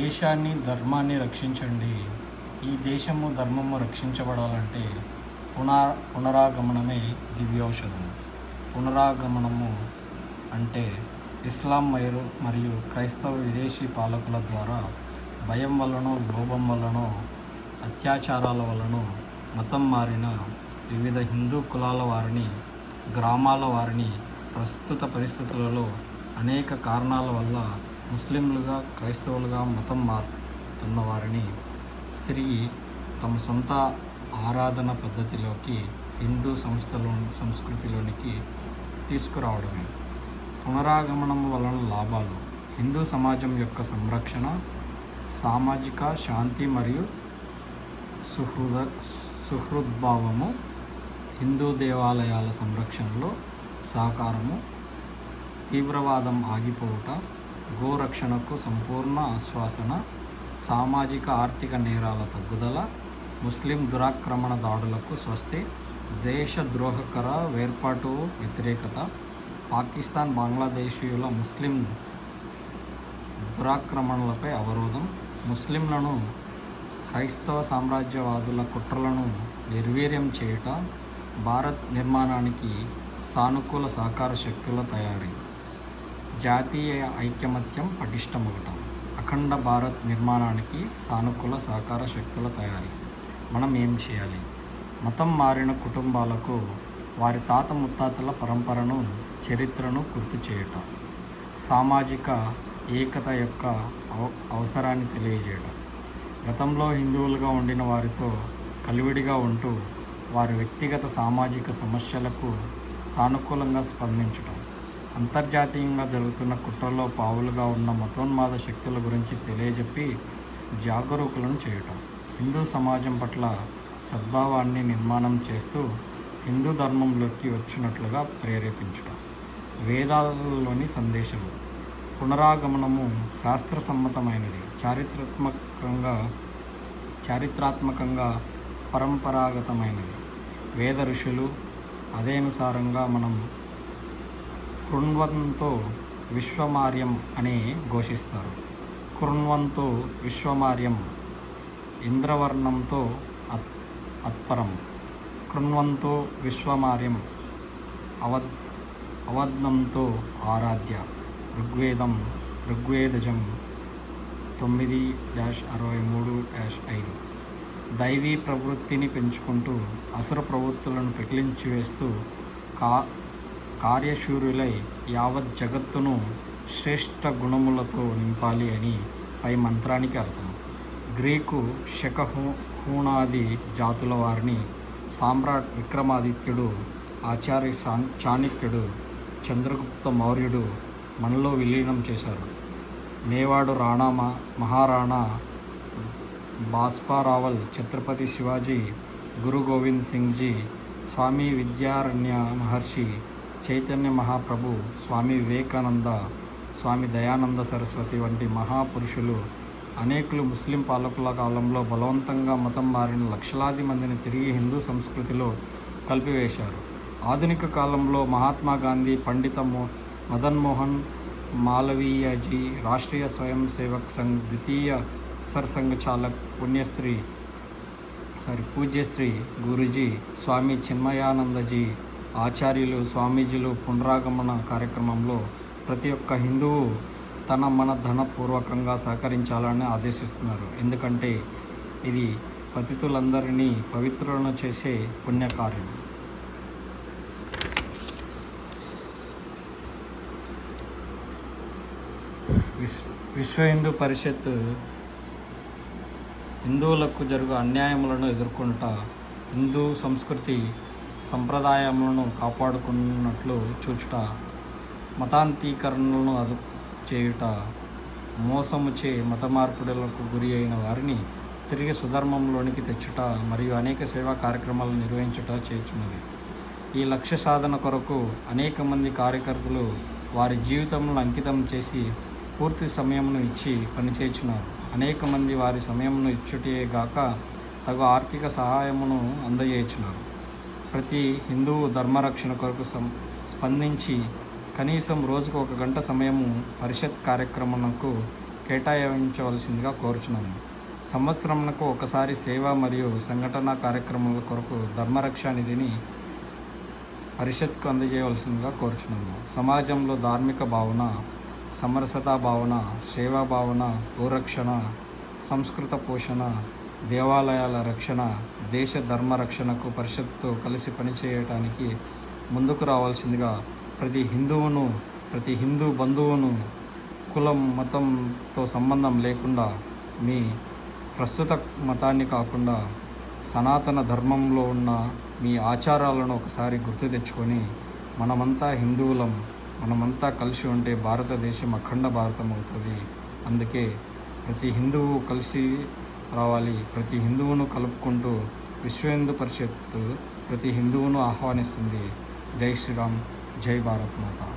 దేశాన్ని ధర్మాన్ని రక్షించండి. ఈ దేశము ధర్మము రక్షించబడాలంటే పునా పునరాగమనమే దివ్యౌషధం పునరాగమనము అంటే ఇస్లాం మరియు మరియు క్రైస్తవ విదేశీ పాలకుల ద్వారా భయం వల్లనో లోభం వల్లనో అత్యాచారాల వలనో మతం మారిన వివిధ హిందూ కులాల వారిని గ్రామాల వారిని ప్రస్తుత పరిస్థితులలో అనేక కారణాల వల్ల ముస్లింలుగా క్రైస్తవులుగా మతం మారుతున్న వారిని తిరిగి తమ సొంత ఆరాధన పద్ధతిలోకి హిందూ సంస్థలో సంస్కృతిలోనికి తీసుకురావడమే. పునరాగమనం వలన లాభాలు. హిందూ సమాజం యొక్క సంరక్షణ సామాజిక శాంతి మరియు సుహృద సుహృద్భావము హిందూ దేవాలయాల సంరక్షణలో సహకారము తీవ్రవాదం ఆగిపోవుట గోరక్షణకు సంపూర్ణ ఆశ్వాసన సామాజిక ఆర్థిక నేరాల తగ్గుదల ముస్లిం దురాక్రమణ దాడులకు స్వస్తి దేశ ద్రోహకర వేర్పాటు వ్యతిరేకత పాకిస్తాన్ బంగ్లాదేశీయుల ముస్లిం దురాక్రమణలపై అవరోధం ముస్లింలను క్రైస్తవ సామ్రాజ్యవాదుల కుట్రలను నిర్వీర్యం చేయుట భారత్ నిర్మాణానికి సానుకూల సహకార శక్తుల తయారీ. జాతీయ ఐకమత్యం పటిష్టమవటం అఖండ భారత్ నిర్మాణానికి సానుకూల సహకార శక్తుల తయారీ. మనం ఏం చేయాలి? మతం మారిన కుటుంబాలకు వారి తాత ముత్తాతల పరంపరను చరిత్రను గుర్తు చేయటం. సామాజిక ఏకత యొక్క అవసరాన్ని తెలియజేయడం గతంలో హిందువులుగా ఉండిన వారితో కలివిడిగా ఉంటూ వారి వ్యక్తిగత సామాజిక సమస్యలకు సానుకూలంగా స్పందించడం అంతర్జాతీయంగా జరుగుతున్న కుట్రలో పావులుగా ఉన్న మతోన్మాద శక్తుల గురించి తెలియజెప్పి జాగరూకులను చేయటం. హిందూ సమాజం పట్ల సద్భావాన్ని నిర్మాణం చేస్తూ హిందూ ధర్మంలోకి వచ్చినట్లుగా ప్రేరేపించడం వేదాలలోని సందేశం పునరాగమనము శాస్త్ర సమ్మతమైనది చారిత్రాత్మకంగా చారిత్రాత్మకంగా పరంపరాగతమైనది. వేద ఋషులు అదేనుసారంగా మనం కృణ్వంతో విశ్వమార్యం అని ఘోషిస్తారు. కృణ్వంతో విశ్వమార్యం ఇంద్రవర్ణంతో అత్ అత్పరం. కృణ్వంతో విశ్వమార్యం అవద్ అవద్నంతో ఆరాధ్య. ఋగ్వేదం ఋగ్వేదజం తొమ్మిది డాష్ అరవై మూడు డాష్ ఐదు. దైవీ ప్రవృత్తిని పెంచుకుంటూ అసుర ప్రవృత్తులను పెకిలించి వేస్తూ కా కార్యశూరులై యావత్ జగత్తును శ్రేష్ఠ గుణములతో నింపాలి అని పై మంత్రానికి అర్థం. గ్రీకు శకహూ హూణాది జాతుల వారిని సామ్రాట్ విక్రమాదిత్యుడు ఆచార్య చా- చాణక్యుడు చంద్రగుప్త మౌర్యుడు మనలో విలీనం చేశారు. మేవాడు రాణా మ- మహారాణా బాస్పారావల్ ఛత్రపతి శివాజీ గురు గోవింద్ సింగ్జీ స్వామి విద్యారణ్య మహర్షి చైతన్య మహాప్రభు స్వామి వివేకానంద స్వామి దయానంద సరస్వతి వంటి మహాపురుషులు అనేకులు ముస్లిం పాలకుల కాలంలో బలవంతంగా మతం మారిన లక్షలాది మందిని తిరిగి హిందూ సంస్కృతిలో కలిపివేశారు. ఆధునిక కాలంలో మహాత్మా గాంధీ పండిత మో మదన్ మోహన్ మాలవీయజీ రాష్ట్రీయ స్వయం సేవక్ సంఘ్ ద్వితీయ సర్సంఘ చాలక్ పుణ్యశ్రీ సారీ పూజ్యశ్రీ గురుజీ స్వామి చిన్మయానందజీ ఆచార్యులు స్వామీజీలు పునరాగమన కార్యక్రమంలో ప్రతి ఒక్క హిందువు తన మన ధనపూర్వకంగా సహకరించాలని ఆదేశిస్తున్నారు. ఎందుకంటే ఇది పతితులందరినీ పవిత్రులను చేసే పుణ్యకార్యం. విశ్వ విశ్వ హిందూ పరిషత్ హిందువులకు జరుగు అన్యాయములను ఎదుర్కొంట హిందూ సంస్కృతి సంప్రదాయములను కాపాడుకున్నట్లు చూచుట మతాంతీకరణలను అదు చేయుట మోసముచే మత మార్పుడులకు గురి అయిన వారిని తిరిగి సుధర్మంలోనికి తెచ్చుట మరియు అనేక సేవా కార్యక్రమాలు నిర్వహించుట చేస్తున్నది ఈ లక్ష్య సాధన కొరకు అనేక మంది కార్యకర్తలు వారి జీవితములను అంకితం చేసి పూర్తి సమయమును ఇచ్చి పనిచేస్తున్నారు అనేక మంది వారి సమయమును ఇచ్చుటే గాక తగు ఆర్థిక సహాయమును అందజేస్తున్నారు ప్రతి హిందువు ధర్మరక్షణ కొరకు స్పందించి కనీసం రోజుకు ఒక గంట సమయము పరిషత్ కార్యక్రమంకు కేటాయించవలసిందిగా కోరుచున్నాను. సంవత్సరంకు ఒకసారి సేవ మరియు సంఘటన కార్యక్రమాల కొరకు ధర్మరక్ష నిధిని పరిషత్కు అందజేయవలసిందిగా కోరుచున్నాము సమాజంలో ధార్మిక భావన సమరసతా భావన సేవా భావన గోరక్షణ సంస్కృత పోషణ దేవాలయాల రక్షణ దేశ ధర్మ రక్షణకు పరిషత్తో కలిసి పనిచేయటానికి ముందుకు రావాల్సిందిగా ప్రతి హిందువును ప్రతి హిందూ బంధువును కులం మతంతో సంబంధం లేకుండా మీ ప్రస్తుత మతాన్ని కాకుండా సనాతన ధర్మంలో ఉన్న మీ ఆచారాలను ఒకసారి గుర్తు తెచ్చుకొని మనమంతా హిందువులం మనమంతా కలిసి ఉంటే భారతదేశం అఖండ భారతం అవుతుంది. అందుకే ప్రతి హిందువు కలిసి రావాలి. ప్రతి హిందువును కలుపుకుంటూ విశ్వ హిందూ పరిషత్తు ప్రతి హిందువును ఆహ్వానిస్తుంది. జై శ్రీరామ్ జై భారత్ మాత.